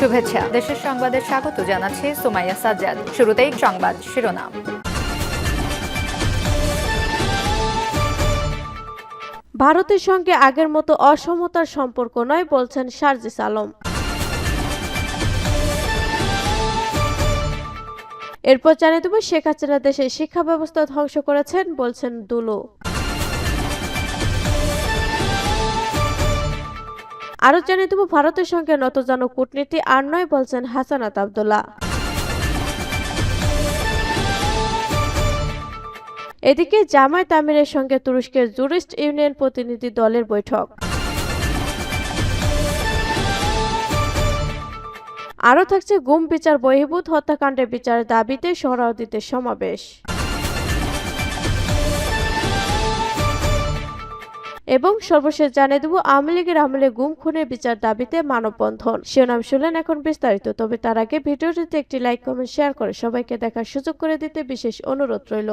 শুভেচ্ছা। দেশের সংবাদে স্বাগত জানাচ্ছি সুমাইয়া সাজ্জাদ। শুরুতেই সংবাদ শিরোনাম। ভারতের সঙ্গে আগের মতো অসমতার সম্পর্ক নয় বলছেন শারজিস আলম। এরপর জানিয়ে দেব, শেখ হাসিনা দেশের শিক্ষা ব্যবস্থা ধ্বংস করেছেন বলছেন দুলু। আরও জানিয়ে দেব, ভারতের সঙ্গে নতজানু কূটনীতি আর নয় বলছেন হাসানাত আবদুল্লাহ। এদিকে জামায়াত আমিরের সঙ্গে তুরস্কের জুরিস্ট ইউনিয়ন প্রতিনিধি দলের বৈঠক। আরও থাকছে গুম বিচার, বহির্ভূত হত্যাকাণ্ডের বিচারের দাবিতে সোহরাওয়ার্দীতে সমাবেশ। এবং সর্বশেষ জানিয়ে দেবো, আওয়ামী লীগের আমলে গুম, খুনের বিচার দাবিতে মানববন্ধন। শিরোনাম শুনলেন এখন বিস্তারিত, তবে তার আগে ভিডিওটিতে একটি লাইক কমেন্ট শেয়ার করে সবাইকে দেখার সুযোগ করে দিতে বিশেষ অনুরোধ রইল।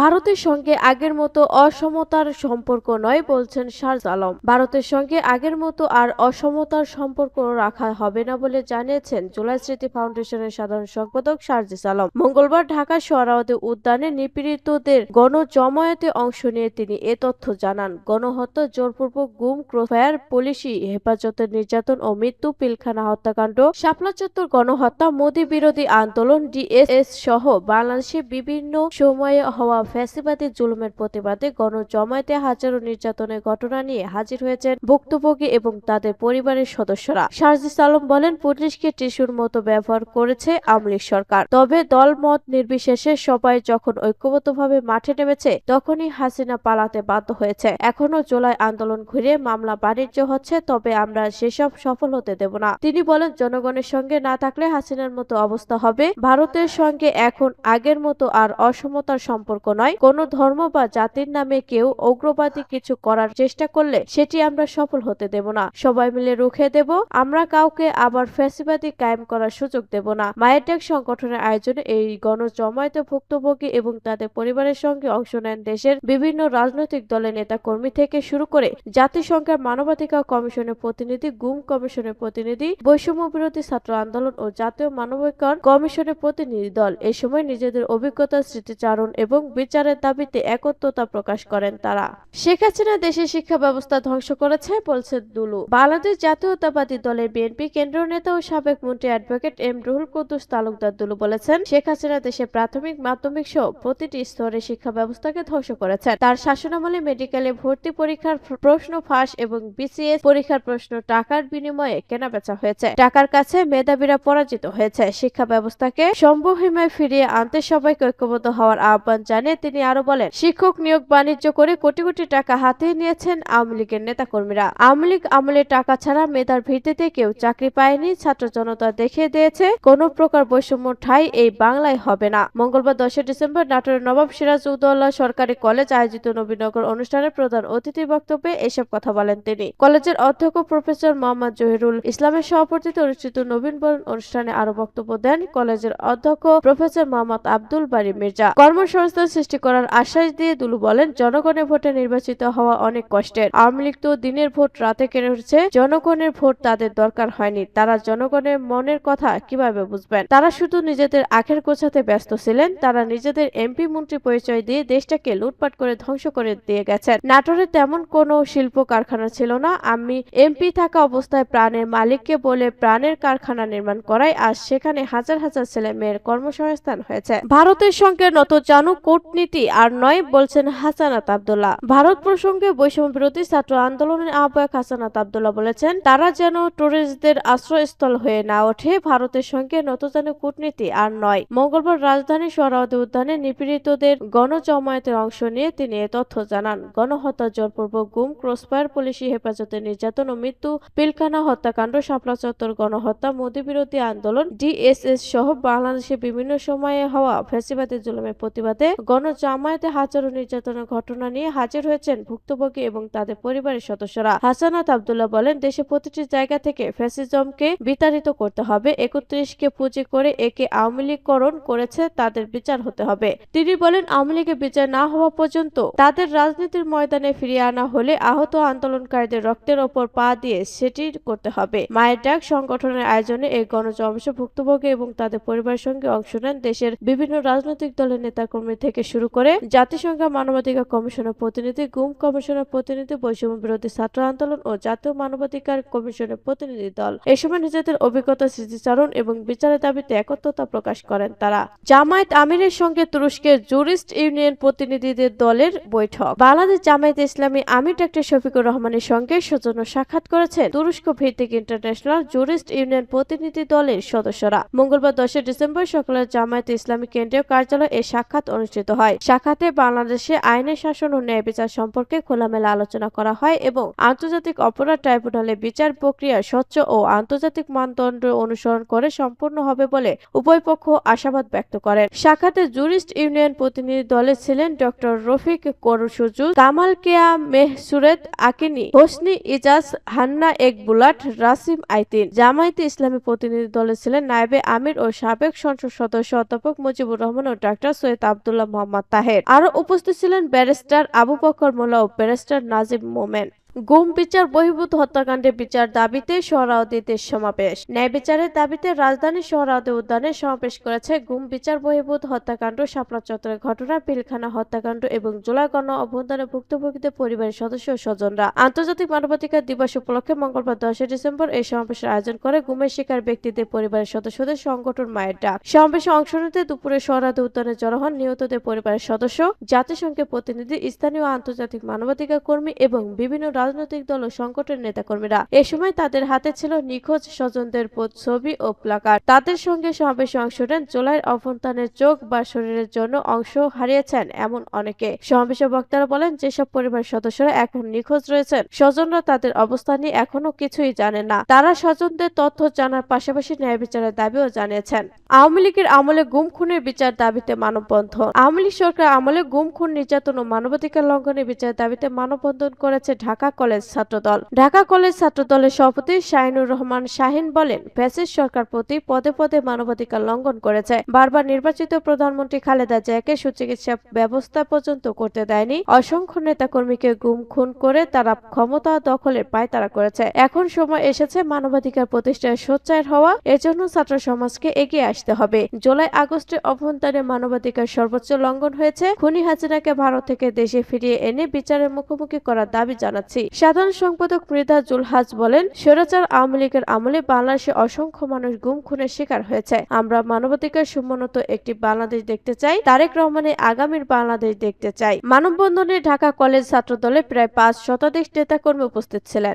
ভারতের সঙ্গে আগের মতো অসমতার সম্পর্ক নয় বলছেন শারজ আলম। ভারতের সঙ্গে আগের মতো আর অসমতার সম্পর্ক রাখা হবে না বলে জানিয়েছেন জুলাই স্মৃতি ফাউন্ডেশনের সাধারণ সম্পাদক শারজিস আলম। মঙ্গলবার ঢাকা সোহরাওয়ার্দী উদ্যানে নিপীড়িতদের গণজমায়েতে অংশ নিয়ে তিনি এ তথ্য জানান। গণহত্যা, জোরপূর্বক গুম ক্রোফায়ার পুলিশি হেফাজতের নির্যাতন ও মৃত্যু, পিলখানা হত্যাকাণ্ড, শাপলা চত্বর গণহত্যা, মোদী বিরোধী আন্দোলন, ডিএসএস সহ বাংলাদেশে বিভিন্ন সময়ে হওয়া ফ্যাসিবাদী জুলুমের প্রতিবাদে গণজমায়েতে হাজারো নির্যাতনের ঘটনা নিয়ে হাজির হয়েছেন ভুক্তভোগী এবং তাদের পরিবারের সদস্যরা। শারজিস আলম বলেন, পুলিশকে টিস্যুর মতো ব্যবহার করেছে আওয়ামী সরকার। তবে দলমত নির্বিশেষে সবাই যখন ঐক্যবদ্ধভাবে মাঠে নেমেছে, তখনই হাসিনা পালাতে বাধ্য হয়েছে। এখনও জুলাই আন্দোলন ঘিরে মামলা বাণিজ্য হচ্ছে, তবে আমরা সেসব সফল হতে দেব না। তিনি বলেন, জনগণের সঙ্গে না থাকলে হাসিনার মতো অবস্থা হবে। ভারতের সঙ্গে এখন আগের মতো আর অসমতার সম্পর্ক নয়, কোন ধর্ম বা জাতির নামে কেউ উগ্রবাদী কিছু করার চেষ্টা করলে সেটি আমরা সফল হতে দেব না। সবাই মিলে রুখে দেব, আমরা কাউকে আবার ফ্যাসিবাদী কায়েম করার সুযোগ দেব না। মায়ের ডাক সংগঠনের আয়োজনে এই গণজমায়েতে ভুক্তভোগী এবং তাদের পরিবারের সঙ্গে অংশ নেন দেশের বিভিন্ন রাজনৈতিক দলের নেতা কর্মী থেকে শুরু করে জাতিসংঘের মানবাধিকার কমিশনের প্রতিনিধি, গুম কমিশনের প্রতিনিধি বৈষম্য বিরোধী ছাত্র আন্দোলন ও জাতীয় মানবাধিকার কমিশনের প্রতিনিধি দল এ সময় নিজেদের অভিজ্ঞতা স্মৃতিচারণ এবং বিচারের দাবিতে একত্রতা প্রকাশ করেন তারা। শেখ হাসিনা দেশের শিক্ষা ব্যবস্থা ধ্বংস করেছে বলছে দুলু। বাংলাদেশ জাতীয়তাবাদী দলের বিএনপি কেন্দ্রীয় নেতা ও সাবেক মন্ত্রী অ্যাডভোকেট এম রুহুল কুদ্দুস তালুকদার দুলু বলেছেন, শেখ হাসিনা দেশে প্রাথমিক, মাধ্যমিক সহ প্রতিটি স্তরে শিক্ষা ব্যবস্থাকে ধ্বংস করেছেন। তার শাসনামলে মেডিকেলে ভর্তি পরীক্ষার প্রশ্ন ফাঁস এবং বিসিএস পরীক্ষার প্রশ্ন টাকার বিনিময়ে কেনাবেচা হয়েছে। টাকার কাছে মেধাবীরা পরাজিত হয়েছে। শিক্ষা ব্যবস্থাকে সম্ভবহিমায় ফিরিয়ে আনতে সবাইকে ঐক্যবদ্ধ হওয়ার আহ্বান জানিয়ে তিনি আরও বলেন, শিক্ষক নিয়োগ বাণিজ্য করে কোটি কোটি টাকা হাতিয়ে নিয়েছেন আওয়ামী লীগের নেতাকর্মীরা। আওয়ামী লীগ আমলে টাকা ছাড়া মেধার ভিত্তিতে কেউ চাকরি পায়নি। ছাত্র জনতা দেখিয়ে দিয়েছে, কোন প্রকার বৈষম্য ঠাই এই বাংলায় হবে না। মঙ্গলবার দশই ডিসেম্বর নাটোরের নবাব সিরাজ উদ্দৌলা সরকারি কলেজ আয়োজিত নবীনগর অনুষ্ঠানে প্রধান অতিথির বক্তব্যে এসব কথা বলেন তিনি। কলেজের অধ্যক্ষ প্রফেসর মোহাম্মদ জহিরুল ইসলামের সভাপতিত্বে অনুষ্ঠিত নবীন বরণ অনুষ্ঠানে আরও বক্তব্য দেন কলেজের অধ্যক্ষ প্রফেসর মোহাম্মদ আব্দুল বারী মির্জা। কর্মসংস্থান সৃষ্টি করার আশ্বাস দিয়ে দুলু বলেন, জনগণের ভোটে নির্বাচিত হওয়া অনেক কষ্টের। আওয়ামী লীগ তো দিনের ভোট রাতে কেড়ে উঠছে, জনগণের ভোট তাদের দরকার হয়নি। তারা জনগণের মনের কথা কীভাবে বুঝবেন? তারা শুধু নিজেদের আখের গোছাতে ব্যস্ত ছিলেন, তারা নিজেদের এমপি মন্ত্রী পরিচয় দিয়ে দেশটাকে লুটপাট করে ধ্বংস করে দিয়ে গেছেন। নাটোরে তেমন কোনো শিল্প কারখানা ছিল না। আমি এমপি থাকা অবস্থায় প্রাণের মালিককে বলে প্রাণের কারখানা নির্মাণ করাই, আর সেখানে হাজার হাজার ছেলে মেয়ের কর্মসংস্থান হয়েছে। ভারতের সঙ্গে নত জানু কূটনীতি আর নয় বলছেন হাসানাত আবদুল্লাহ। ভারত প্রসঙ্গে বৈষম্য বিরোধী ছাত্র আন্দোলনের আহ্বায়ক হাসানাত আবদুল্লাহ বলেছেন, তারা যেন টুরিস্টদের আশ্রয়স্থল হয়ে না ওঠে, ভারতের সঙ্গে নতজানু কূটনীতি আর নয়। মঙ্গলবার রাজধানী সোহরাওয়ার্দী উদ্যানে নিপীড়িতদের গণজমায়েতের অংশ নিয়ে তিনি এ তথ্য জানান। গণহত্যা, জোরপূর্বক গুম, ক্রসফায়ার, পুলিশি হেফাজতে নির্যাতন ও মৃত্যু, পিলখানা হত্যাকাণ্ড, শাপলা চত্বর গণহত্যা, মোদী বিরোধী আন্দোলন, ডিএসএস সহ বাংলাদেশে বিভিন্ন সময়ে হওয়া ফ্যাসিবাদী জুলুমের প্রতিবাদে গণজামায়াতে হাজারো নির্যাতনের ঘটনা নিয়ে হাজির হয়েছেন ভুক্তভোগী এবং তাদের পরিবারের সদস্যরা। হাসানাত আবদুল্লাহ বলেন, দেশে প্রতিটি জায়গা থেকে ফ্যাসিজমকে বিতাড়িত করতে হবে। একত্রিশকে পুঁজি করে একে আওয়ামী লীগকরণ করেছে, তাদের বিচার হতে হবে। তিনি বলেন, আওয়ামী লীগের বিচার না হওয়া পর্যন্ত তাদের রাজনীতির ময়দানে ফিরিয়ে আনা হলে আহত আন্দোলনকারীদের রক্তের ওপর পা দিয়ে সেটি করতে হবে। মায়ের ডাক সংগঠনের আয়োজনে এই গণজমাবেশে ভুক্তভোগী এবং তাদের পরিবারের সঙ্গে অংশ নেন দেশের বিভিন্ন রাজনৈতিক দলের নেতাকর্মী থেকে শুরু করে জাতিসংঘ মানবাধিকার কমিশনের প্রতিনিধি, গুম কমিশনের প্রতিনিধি, বৈষম্য বিরোধী ছাত্র আন্দোলন ও জাতীয় মানবাধিকার কমিশনের প্রতিনিধি দল এ সময় নিজেদের অভিজ্ঞতা, স্মৃতিচারণ এবং বিচারের দাবিতে একত্রতা প্রকাশ করেন তারা। জামায়াত আমিরের সঙ্গে তুরস্কের জুরিস্ট ইউনিয়ন প্রতিনিধিদের দলের বৈঠক। বাংলাদেশ জামায়াত ইসলামী আমির ডক্টর শফিকুর রহমানের সঙ্গে সৌজন্য সাক্ষাৎ করেছেন তুরস্ক ভিত্তিক ইন্টারন্যাশনাল জুরিস্ট ইউনিয়ন প্রতিনিধি দলের সদস্যরা। মঙ্গলবার দশই ডিসেম্বর সকালে জামায়াত ইসলামী কেন্দ্রীয় কার্যালয়ে এই সাক্ষাৎ অনুষ্ঠিত হয়। সাক্ষাতে বাংলাদেশে আইনের শাসন ও ন্যায় বিচার সম্পর্কে খোলামেলা আলোচনা করা হয় এবং আন্তর্জাতিক অপরাধ ট্রাইব্যুনালে বিচার প্রক্রিয়া স্বচ্ছ ও আন্তর্জাতিক মানদণ্ড অনুসরণ করে সম্পূর্ণ হবে বলে উভয় পক্ষ আশাবাদ ব্যক্ত করেন। সাক্ষাতে জুরিস্ট ইউনিয়ন প্রতিনিধি দলে ছিলেন ডক্টর রফিক করসুজু, কামাল কেয়া মেহসুরেত আকিনি, হোসনি ইজাজ, হান্না এক বুলাট রাসিম আইতিন। জামায়াতে ইসলামী প্রতিনিধি দলে ছিলেন নায়েবে আমির ও সাবেক সংসদ সদস্য অধ্যাপক মুজিবুর রহমান ও ডাক্তার সৈয়দ আবদুল্লাহ মোহাম্মদ তাহের। আরও উপস্থিত ছিলেন ব্যারিস্টার আবু বকর মোল্লা ও ব্যারিস্টার নাজিব মোমেন। গুম বিচার, বহির্ভূত হত্যাকাণ্ডের বিচার দাবিতে সোহরাওয়ার্দীতে সমাবেশ। ন্যায় বিচারের দাবিতে রাজধানী সোহরাওয়ার্দী উদ্যানে সমাবেশ করেছে গুম বিচার, বহির্ভূত হত্যাকাণ্ড, শাপলা চত্বরের ঘটনা, পিলখানা হত্যাকাণ্ড এবং জুলাই গণ অভ্যন্তরে ভুক্তভোগীদের পরিবারের সদস্য ও স্বজনরা। আন্তর্জাতিক মানবাধিকার দিবস উপলক্ষে মঙ্গলবার দশই ডিসেম্বর এই সমাবেশের আয়োজন করে গুমের শিকার ব্যক্তিদের পরিবারের সদস্যদের সংগঠন মায়ের ডাক। সমাবেশে অংশ নিতে দুপুরে সোহরাওয়ার্দী উদ্যানে জড়ো হন নিহতদের পরিবারের সদস্য, জাতিসংঘের প্রতিনিধি, স্থানীয় আন্তর্জাতিক মানবাধিকার কর্মী এবং বিভিন্ন রাজনৈতিক দল ও সংগঠনের নেতাকর্মীরা। এ সময় তাদের হাতে ছিল নিখোঁজ স্বজনদের ছবি ও প্লাকার্ড। তাদের সঙ্গে সমাবেশে অংশ নেন জুলাইয়ের অভ্যন্তরের চোখ বা শরীরের জন্য অংশ হারিয়েছেন এমন অনেকে। সমাবেশে বক্তারা বলেন, যেসব পরিবার সদস্যরা এখন নিখোঁজ রয়েছেন, স্বজনরা তাদের অবস্থা নিয়ে এখনও কিছুই জানেন না। তারা স্বজনদের তথ্য জানার পাশাপাশি ন্যায় বিচারের দাবিও জানিয়েছেন। আওয়ামী লীগের আমলে গুম খুনের বিচার দাবিতে মানববন্ধন। আওয়ামী লীগ সরকার আমলে গুম, খুন, নির্যাতন ও মানবাধিকার লঙ্ঘনের বিচার দাবিতে মানববন্ধন করেছে ঢাকা কলেজ ছাত্রদল। ঢাকা কলেজ ছাত্রদলের সভাপতি শাহিনুর রহমান শাহিন বলেন ফ্যাসিস সরকার প্রতি পদে পদে মানবাধিকার লঙ্ঘন করেছে। বারবার নির্বাচিত প্রধানমন্ত্রী খালেদা জিয়াকে সুচিকিৎসা ব্যবস্থা পর্যন্ত করতে দেয়নি। অসংখ্য নেতাকর্মীকে গুম, খুন করে তারা ক্ষমতা দখলের পায়তারা করেছে। এখন সময় এসেছে মানবাধিকার প্রতিষ্ঠায় সোচ্চার হওয়া। এজন্য ছাত্র সমাজকে এগিয়ে আসতে হবে। জুলাই আগস্টে অভ্যন্তরে মানবাধিকার সর্বোচ্চ লঙ্ঘন হয়েছে। খুনি হাসিনাকে ভারত থেকে দেশে ফিরিয়ে এনে বিচারের মুখোমুখি করার দাবি জানাচ্ছি। সাধারণ সম্পাদক মৃধা জুলহাজ বলেন, স্বৈরাচার আওয়ামী লীগের আমলে বাংলাদেশে অসংখ্য মানুষ গুম খুনের শিকার হয়েছে। আমরা মানবাধিকার সমুন্নত একটি বাংলাদেশ দেখতে চাই, তারেক রহমানের আগামীর বাংলাদেশ দেখতে চাই। মানববন্ধনে ঢাকা কলেজ ছাত্র দলে প্রায় পাঁচ শতাধিক নেতাকর্মী উপস্থিত ছিলেন।